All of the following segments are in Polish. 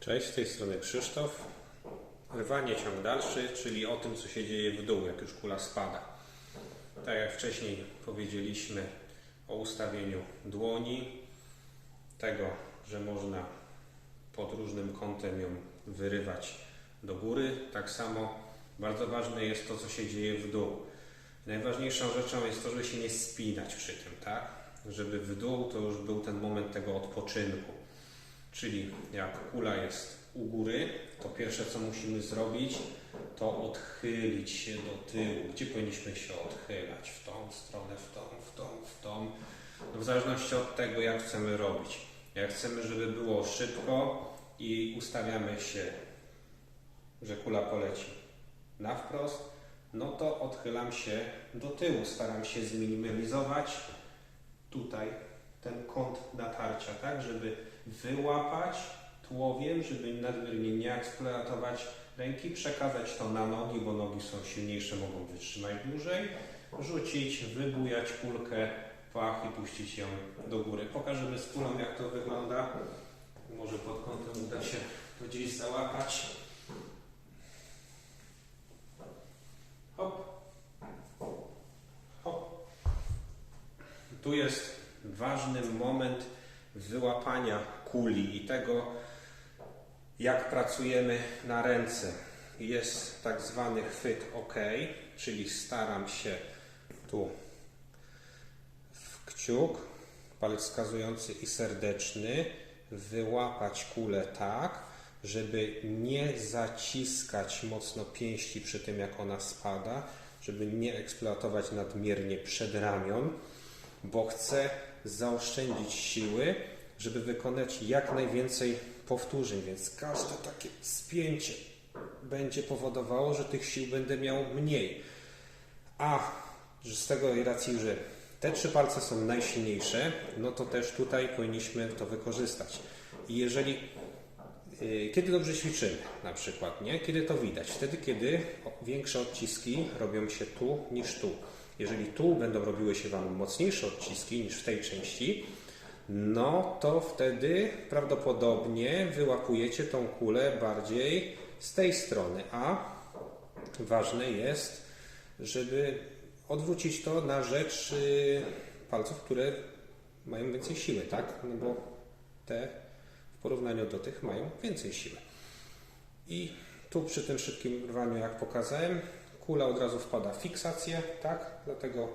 Cześć, z tej strony Krzysztof. Rwanie ciąg dalszy, czyli o tym, co się dzieje w dół, jak już kula spada. Tak jak wcześniej powiedzieliśmy o ustawieniu dłoni, tego, że można pod różnym kątem ją wyrywać do góry. Tak samo bardzo ważne jest to, co się dzieje w dół. Najważniejszą rzeczą jest to, żeby się nie spinać przy tym, tak? Żeby w dół to już był ten moment tego odpoczynku. Czyli jak kula jest u góry, to pierwsze co musimy zrobić, to odchylić się do tyłu. Gdzie powinniśmy się odchylać? W tą stronę, w tą, w tą, w tą. No w zależności od tego, jak chcemy robić. Jak chcemy, żeby było szybko i ustawiamy się, że kula poleci na wprost, no to odchylam się do tyłu. Staram się zminimalizować tutaj ten kąt natarcia, tak, żeby wyłapać tułowiem, żeby nadmiernie nie eksploatować ręki, przekazać to na nogi, bo nogi są silniejsze, mogą wytrzymać dłużej, rzucić, wybujać kulkę, pach i puścić ją do góry. Pokażemy z kulą, jak to wygląda. Może pod kątem uda się to gdzieś załapać. Hop. Hop. Tu jest ważny moment wyłapania kuli i tego, jak pracujemy na ręce. Jest tak zwany chwyt OK, czyli staram się tu w kciuk, palec wskazujący i serdeczny, wyłapać kulę tak, żeby nie zaciskać mocno pięści przy tym, jak ona spada, żeby nie eksploatować nadmiernie przedramion, bo chcę zaoszczędzić siły, żeby wykonać jak najwięcej powtórzeń, więc każde takie spięcie będzie powodowało, że tych sił będę miał mniej. A z tego racji, że te trzy palce są najsilniejsze, no to też tutaj powinniśmy to wykorzystać. I jeżeli yy, kiedy dobrze ćwiczymy, na przykład, nie? Kiedy to widać? Wtedy, kiedy większe odciski robią się tu niż tu. Jeżeli tu będą robiły się Wam mocniejsze odciski niż w tej części, no to wtedy prawdopodobnie wyłapujecie tą kulę bardziej z tej strony, a ważne jest, żeby odwrócić to na rzecz y, palców, które mają więcej siły, tak? No bo te w porównaniu do tych mają więcej siły. I tu przy tym szybkim rwaniu, jak pokazałem, kula od razu wpada w fiksację, tak? Dlatego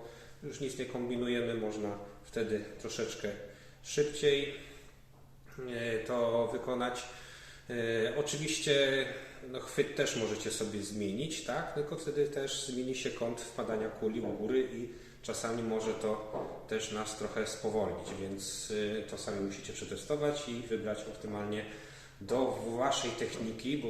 już nic nie kombinujemy, można wtedy troszeczkę szybciej e, to wykonać. E, Oczywiście no, chwyt też możecie sobie zmienić, tak? Tylko wtedy też zmieni się kąt wpadania kuli u góry i czasami może to też nas trochę spowolnić, więc e, to sami musicie przetestować i wybrać optymalnie do Waszej techniki, bo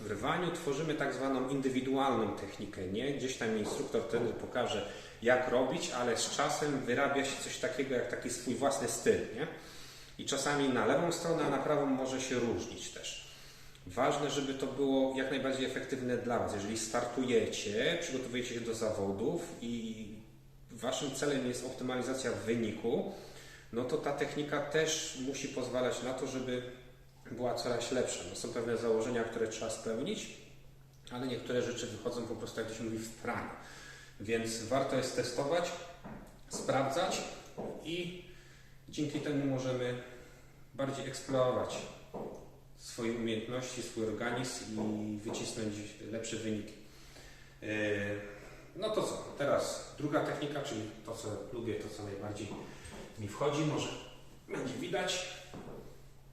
w rwaniu tworzymy tak zwaną indywidualną technikę, nie? Gdzieś tam instruktor wtedy pokaże, jak robić, ale z czasem wyrabia się coś takiego jak taki swój własny styl, nie? I czasami na lewą stronę, a na prawą może się różnić też. Ważne, żeby to było jak najbardziej efektywne dla Was. Jeżeli startujecie, przygotowujecie się do zawodów i Waszym celem jest optymalizacja wyniku, no to ta technika też musi pozwalać na to, żeby była coraz lepsza. No są pewne założenia, które trzeba spełnić, ale niektóre rzeczy wychodzą po prostu, jak to się mówi, w praniu. Więc warto jest testować, sprawdzać i dzięki temu możemy bardziej eksploatować swoje umiejętności, swój organizm i wycisnąć lepsze wyniki. Yy, No to co? Teraz druga technika, czyli to, co lubię, to, co najbardziej mi wchodzi. Może będzie widać.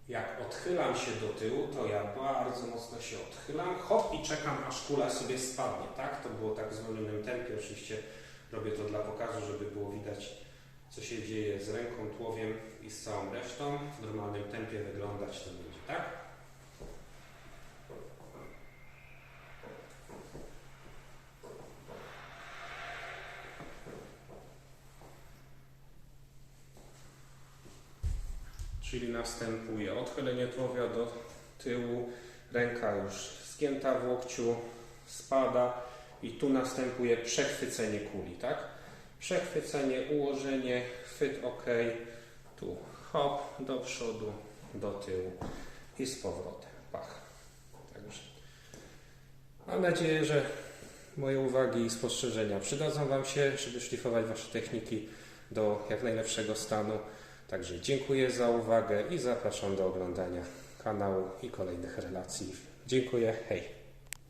Jak odchylam się do tyłu, to ja bardzo mocno się odchylam, hop i czekam, aż kula sobie spadnie, tak? To było tak w zwolnionym tempie, oczywiście robię to dla pokazu, żeby było widać, co się dzieje z ręką, tułowiem i z całą resztą. W normalnym tempie wyglądać to będzie, tak? Czyli następuje odchylenie tułowia do tyłu, ręka już zgięta w łokciu, spada i tu następuje przechwycenie kuli, tak? Przechwycenie, ułożenie, chwyt OK, tu hop, do przodu, do tyłu i z powrotem. pach. Także mam nadzieję, że moje uwagi i spostrzeżenia przydadzą Wam się, żeby szlifować Wasze techniki do jak najlepszego stanu. Także dziękuję za uwagę i zapraszam do oglądania kanału i kolejnych relacji. Dziękuję, hej!